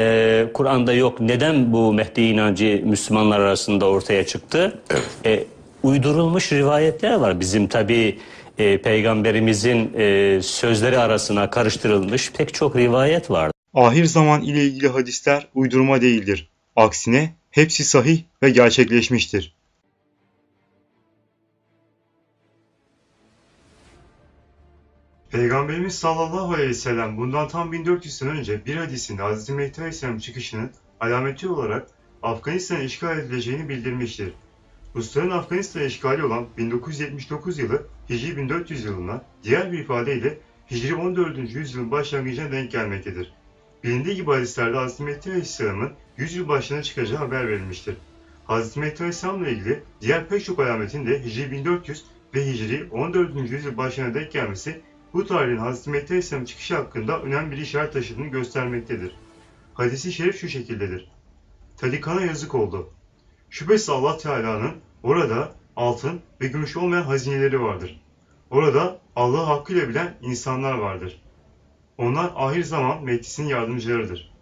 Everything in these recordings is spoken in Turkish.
Ee, Kur'an'da yok. Neden bu Mehdi inancı Müslümanlar arasında ortaya çıktı? Ee, uydurulmuş rivayetler var. Bizim tabi peygamberimizin e, sözleri arasına karıştırılmış pek çok rivayet var. Ahir zaman ile ilgili hadisler uydurma değildir. Aksine hepsi sahih ve gerçekleşmiştir. Peygamberimiz sallallahu aleyhi ve sellem bundan tam 1400 sene önce bir hadisinde Hz. Mehdi Aleyhisselam çıkışının alameti olarak Afganistan'ın işgal edileceğini bildirmiştir. Rusların Afganistan'a işgali olan 1979 yılı Hicri 1400 yılına diğer bir ifadeyle Hicri 14. yüzyılın başlangıcına denk gelmektedir. Bilindiği gibi hadislerde Hz. Mehdi Aleyhisselam'ın 100 yıl başına çıkacağı haber verilmiştir. Hz. Mehdi Aleyhisselam'la ilgili diğer pek çok alametin de Hicri 1400 ve Hicri 14. yüzyıl başına denk gelmesi bu tarihin Hz. Mehdi Aleyhisselam çıkışı hakkında önemli bir işaret taşıdığını göstermektedir. Hadisi şerif şu şekildedir. Talikana yazık oldu. Şüphesiz Allah Teala'nın orada altın ve gümüş olmayan hazineleri vardır. Orada Allah'ı hakkıyla bilen insanlar vardır. Onlar ahir zaman Mehdi'sinin yardımcılarıdır.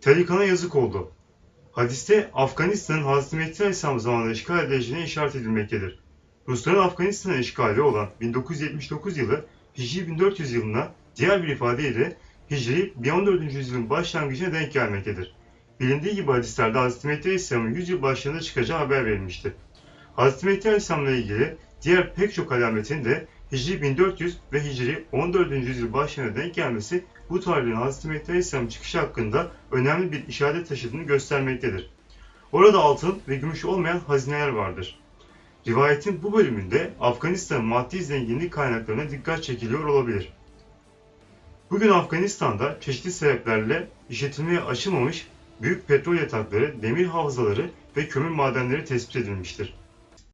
Talikana yazık oldu. Hadiste Afganistan'ın Hazreti Mehdi Aleyhisselam zamanında işgal edileceğine işaret edilmektedir. Rusların Afganistan'a işgali olan 1979 yılı Hicri 1400 yılına diğer bir ifadeyle Hicri 14. yüzyılın başlangıcına denk gelmektedir. Bilindiği gibi hadislerde Hz. Mehdi Aleyhisselam'ın 100 yıl başlarında çıkacağı haber verilmiştir. Hz. Mehdi Aleyhisselam'la ilgili diğer pek çok alametin de Hicri 1400 ve Hicri 14. yüzyıl başlarına denk gelmesi bu tarihin Hz. Mehdi Aleyhisselam çıkışı hakkında önemli bir işaret taşıdığını göstermektedir. Orada altın ve gümüş olmayan hazineler vardır. Rivayetin bu bölümünde Afganistan'ın maddi zenginlik kaynaklarına dikkat çekiliyor olabilir. Bugün Afganistan'da çeşitli sebeplerle işletilmeye açılmamış büyük petrol yatakları, demir havzaları ve kömür madenleri tespit edilmiştir.